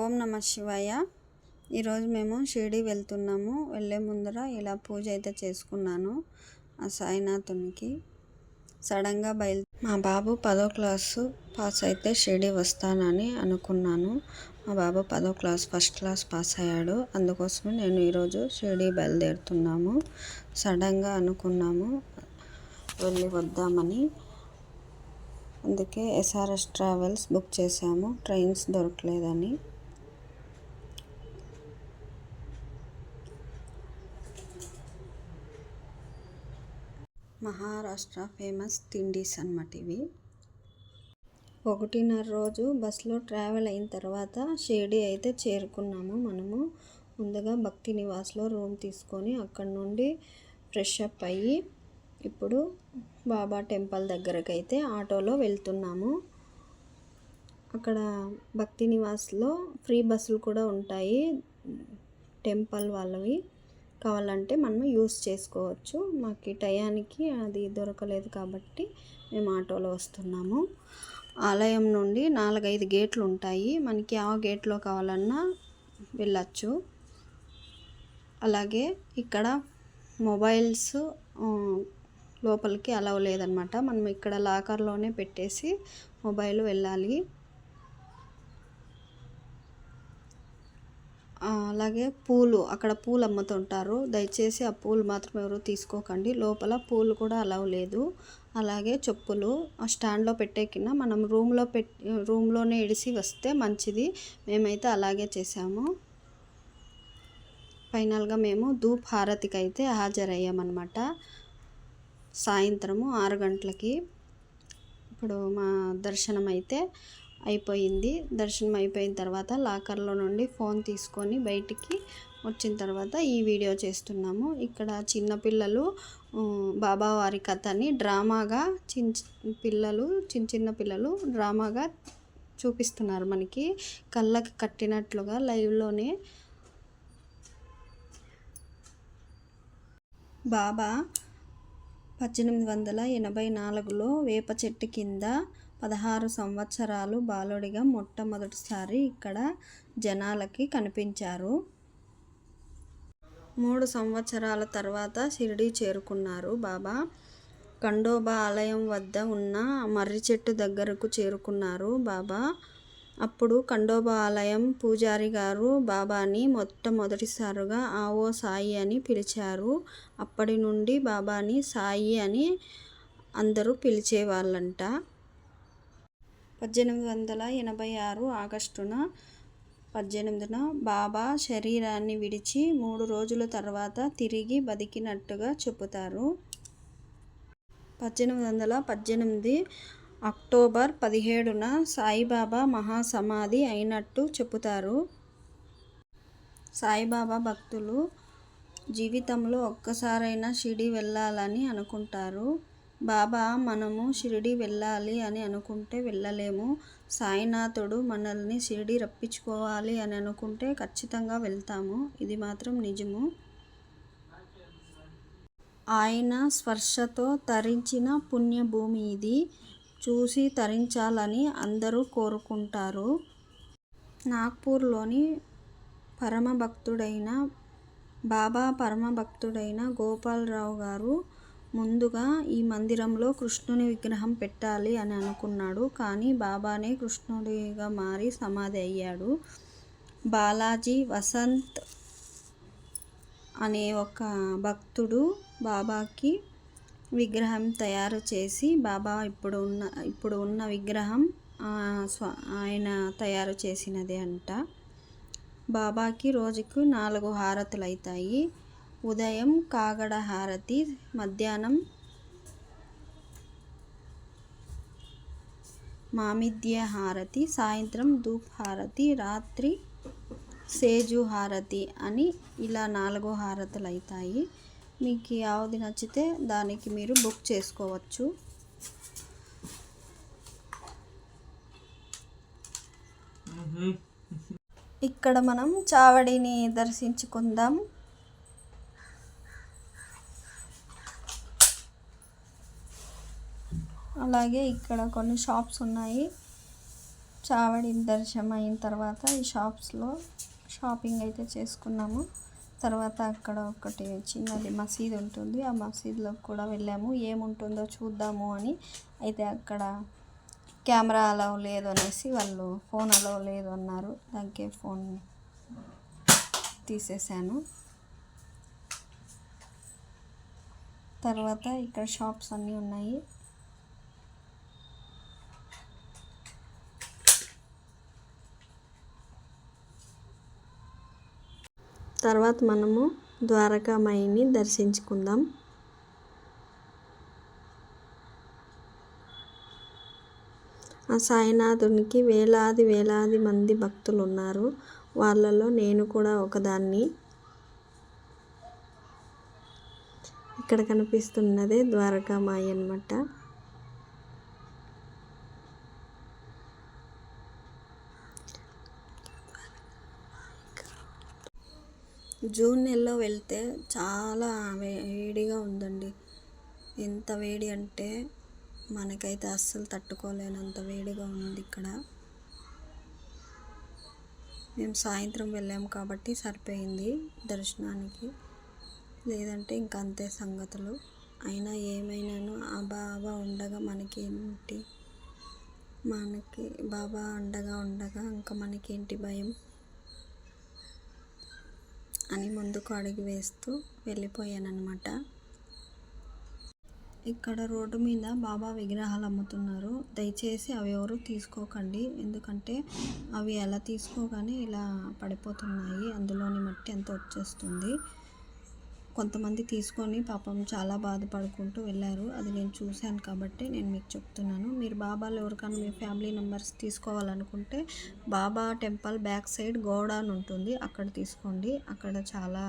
ఓం నమ శివాయ. ఈరోజు మేము షిరిడి వెళ్తున్నాము. వెళ్ళే ముందర ఇలా పూజ అయితే చేసుకున్నాను ఆ సాయినాథునికి. సడన్గా బయలు మా బాబు పదో క్లాసు పాస్ అయితే షిరిడి వస్తానని అనుకున్నాను. మా బాబు పదో క్లాస్ ఫస్ట్ క్లాస్ పాస్ అయ్యాడు. అందుకోసమే నేను ఈరోజు షిరిడి బయలుదేరుతున్నాము. సడన్గా అనుకున్నాము వెళ్ళి వద్దామని. అందుకే ఎస్ఆర్ఎస్ ట్రావెల్స్ బుక్ చేశాము. ట్రైన్స్ దొరకలేదని. మహారాష్ట్ర ఫేమస్ తిండీస్ అన్నమాట ఇవి. ఒకటిన్నర రోజు బస్సులో ట్రావెల్ అయిన తర్వాత షిరిడి అయితే చేరుకున్నాము మనము. ముందుగా భక్తి నివాస్లో రూమ్ తీసుకొని అక్కడ నుండి ఫ్రెష్ అప్ అయ్యి ఇప్పుడు బాబా టెంపుల్ దగ్గరకు అయితే ఆటోలో వెళ్తున్నాము. అక్కడ భక్తి నివాస్లో ఫ్రీ బస్సులు కూడా ఉంటాయి టెంపుల్ వాళ్ళవి. కావాలంటే మనం యూస్ చేసుకోవచ్చు. మాకు టయానికి అది దొరకలేదు కాబట్టి మేము ఆటోలో వస్తున్నాము. ఆలయం నుండి నాలుగైదు గేట్లు ఉంటాయి. మనకి ఆ గేట్లో కావాలన్నా వెళ్ళచ్చు. అలాగే ఇక్కడ మొబైల్స్ లోపలికి అలవ్ లేదనమాట. మనం ఇక్కడ లాకర్లోనే పెట్టేసి మొబైల్ వెళ్ళాలి. అలాగే పూలు అక్కడ పూలు అమ్ముతుంటారు. దయచేసి ఆ పూలు మాత్రం ఎవరు తీసుకోకండి. లోపల పూలు కూడా అలవ్ లేదు. అలాగే చెప్పులు ఆ స్టాండ్లో పెట్టే కింద మనం రూమ్లో పెట్ రూమ్లోనే ఇడిసి వస్తే మంచిది. మేమైతే అలాగే చేసాము ఫైనల్గా మేము ధూప్ హారతికి అయితే హాజరయ్యామన్నమాట. సాయంత్రము ఆరు గంటలకి. ఇప్పుడు మా దర్శనం అయితే అయిపోయింది. దర్శనం అయిపోయిన తర్వాత లాకర్లో నుండి ఫోన్ తీసుకొని బయటికి వచ్చిన తర్వాత ఈ వీడియో చేస్తున్నాము. ఇక్కడ చిన్నపిల్లలు బాబావారి కథని డ్రామాగా చిన్న పిల్లలు చిన్న చిన్న పిల్లలు డ్రామాగా చూపిస్తున్నారు మనకి. కళ్ళకి కట్టినట్లుగా లైవ్లోనే. బాబా పద్దెనిమిది వందల ఎనభై నాలుగులో వేప చెట్టు కింద పదహారు సంవత్సరాలు బాలుడిగా మొట్టమొదటిసారి ఇక్కడ జనాలకి కనిపించారు. మూడు సంవత్సరాల తర్వాత షిరిడి చేరుకున్నారు బాబా. ఖండోబా ఆలయం వద్ద ఉన్న మర్రి చెట్టు దగ్గరకు చేరుకున్నారు బాబా. అప్పుడు ఖండోబా ఆలయం పూజారి గారు బాబాని మొట్టమొదటిసారిగా ఆవో సాయి అని పిలిచారు. అప్పటి నుండి బాబాని సాయి అని అందరూ పిలిచేవాళ్ళంట. పద్దెనిమిది వందల ఎనభై ఆరు ఆగస్టున పద్దెనిమిదిన బాబా శరీరాన్ని విడిచి మూడు రోజుల తర్వాత తిరిగి బతికినట్టుగా చెబుతారు. పద్దెనిమిది వందల పద్దెనిమిది అక్టోబర్ పదిహేడున సాయిబాబా మహాసమాధి అయినట్టు చెబుతారు. సాయిబాబా భక్తులు జీవితంలో ఒక్కసారైనా షిడి వెళ్ళాలని అనుకుంటారు. బాబా మనము షిరిడి వెళ్ళాలి అని అనుకుంటే వెళ్ళలేము. సాయినాథుడు మనల్ని షిరిడి రప్పించుకోవాలి అని అనుకుంటే ఖచ్చితంగా వెళ్తాము. ఇది మాత్రం నిజము. ఆయన స్పర్శతో తరించిన పుణ్యభూమి ఇది. చూసి తరించాలని అందరూ కోరుకుంటారు. నాగ్పూర్లోని పరమభక్తుడైన బాబా పరమభక్తుడైన గోపాలరావు గారు ముందుగా ఈ మందిరంలో కృష్ణుని విగ్రహం పెట్టాలి అని అనుకున్నాడు. కానీ బాబానే కృష్ణుడిగా మారి సమాధి అయ్యాడు. బాలాజీ వసంత్ అనే ఒక భక్తుడు బాబాకి విగ్రహం తయారు చేసి బాబా ఇప్పుడు ఉన్న ఇప్పుడు ఉన్న విగ్రహం ఆయన తయారు చేసినదే అంట. బాబాకి రోజుకు నాలుగు హారతులు అవుతాయి ఉదయం కాగడ హారతి మధ్యాహ్నం మామిద్య హారతి సాయంత్రం ధూప్ హారతి రాత్రి సేజు హారతి అని ఇలా నాలుగు హారతులు అవుతాయి మీకు యావది నచ్చితే దానికి మీరు బుక్ చేసుకోవచ్చు. ఇక్కడ మనం చావడిని దర్శించుకుందాం. అలాగే ఇక్కడ కొన్ని షాప్స్ ఉన్నాయి. చావడి దర్శనం అయిన తర్వాత ఈ షాప్స్లో షాపింగ్ అయితే చేసుకున్నాము. తర్వాత అక్కడ ఒకటి చిన్నది మసీద్ ఉంటుంది. ఆ మసీద్లోకి కూడా వెళ్ళాము. ఏముంటుందో చూద్దాము అని అయితే అక్కడ కెమెరా అలా లేదు అనేసి వాళ్ళు ఫోన్ అలా లేదు అన్నారు. దానికే ఫోన్ తీసేసాను. తర్వాత ఇక్కడ షాప్స్ అన్నీ ఉన్నాయి. తర్వాత మనము ద్వారకామాయిని దర్శించుకుందాం. ఆ సాయినాథునికి వేలాది వేలాది మంది భక్తులు ఉన్నారు వాళ్ళలో నేను కూడా ఒకదాన్ని. ఇక్కడ కనిపిస్తున్నదే ద్వారకామాయి అనమాట జూన్ నెలలో వెళ్తే చాలా వేడిగా ఉందండి. ఎంత వేడి అంటే మనకైతే అస్సలు తట్టుకోలేనంత వేడిగా ఉంది ఇక్కడ. మేము సాయంత్రం వెళ్ళాము కాబట్టి సరిపోయింది దర్శనానికి. లేదంటే ఇంక అంతే సంగతులు. అయినా ఏమైనాను ఆ బాబా ఉండగా మనకి ఏంటి మనకి బాబా అండగా ఉండగా ఇంకా మనకేంటి భయం? అని ముందుకు అడుగు వేస్తూ వెళ్ళిపోయాను అనమాట ఇక్కడ రోడ్డు మీద బాబా విగ్రహాలు అమ్ముతున్నారు. దయచేసి అవి ఎవరు తీసుకోకండి. ఎందుకంటే అవి ఎలా తీసుకోగానే ఇలా పడిపోతున్నాయి. అందులోని మట్టి అంతా వచ్చేస్తుంది. కొంతమంది తీసుకొని పాపం చాలా బాధపడుకుంటూ వెళ్ళారు. అది నేను చూశాను కాబట్టి నేను మీకు చెప్తున్నాను. మీరు బాబాలు ఎవరికైనా మీ ఫ్యామిలీ మెంబర్స్ తీసుకోవాలనుకుంటే Baba temple back side godown ఉంటుంది. అక్కడ తీసుకోండి. అక్కడ చాలా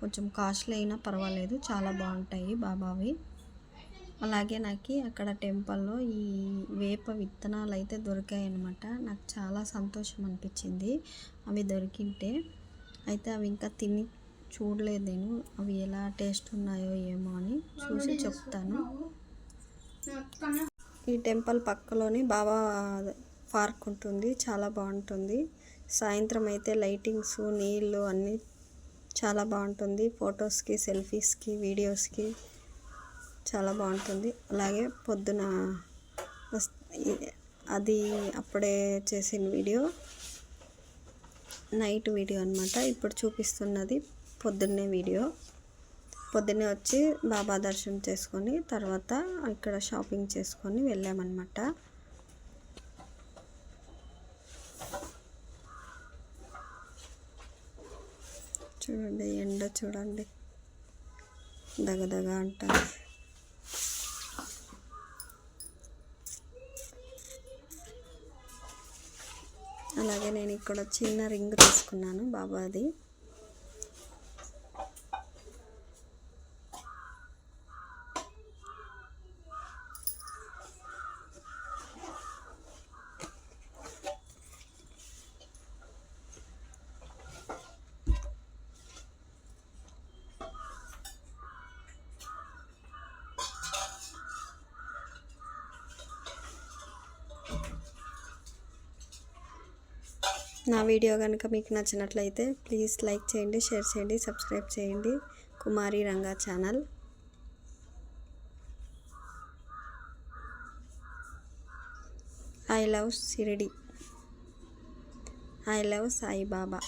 కొంచెం కాస్ట్లీ అయినా పర్వాలేదు. చాలా బాగుంటాయి బాబావి. అలాగే నాకు అక్కడ టెంపుల్లో ఈ వేప విత్తనాలు అయితే దొరికాయి అనమాట నాకు చాలా సంతోషం అనిపించింది. అవి దొరికింటే అయితే అవి ఇంకా తిని చూడలేదు నేను. అవి ఎలా టేస్ట్ ఉన్నాయో ఏమో అని చూసి చెప్తాను. ఈ టెంపుల్ పక్కలోని బాబా పార్క్ ఉంటుంది. చాలా బాగుంటుంది. సాయంత్రం అయితే లైటింగ్స్ నీళ్ళు అన్నీ చాలా బాగుంటుంది. ఫొటోస్కి సెల్ఫీస్కి వీడియోస్కి చాలా బాగుంటుంది. అలాగే పొద్దున అది అప్పుడే చేసిన వీడియో నైట్ వీడియో అనమాట ఇప్పుడు చూపిస్తున్నది పొద్దున్నే వీడియో. పొద్దున్నే వచ్చి బాబా దర్శనం చేసుకొని తర్వాత ఇక్కడ షాపింగ్ చేసుకొని వెళ్ళామన్నమాట. చూడండి ఎండ చూడండి. దగదగ అంటారు అలాగే నేను ఇక్కడ చిన్న రింగ్ తీసుకున్నాను బాబాది. నా వీడియో కనుక మీకు నచ్చినట్లయితే ప్లీజ్ లైక్ చేయండి షేర్ చేయండి సబ్స్క్రైబ్ చేయండి. Kumari Ranga channel. I love Shirdi. I love Saibaba.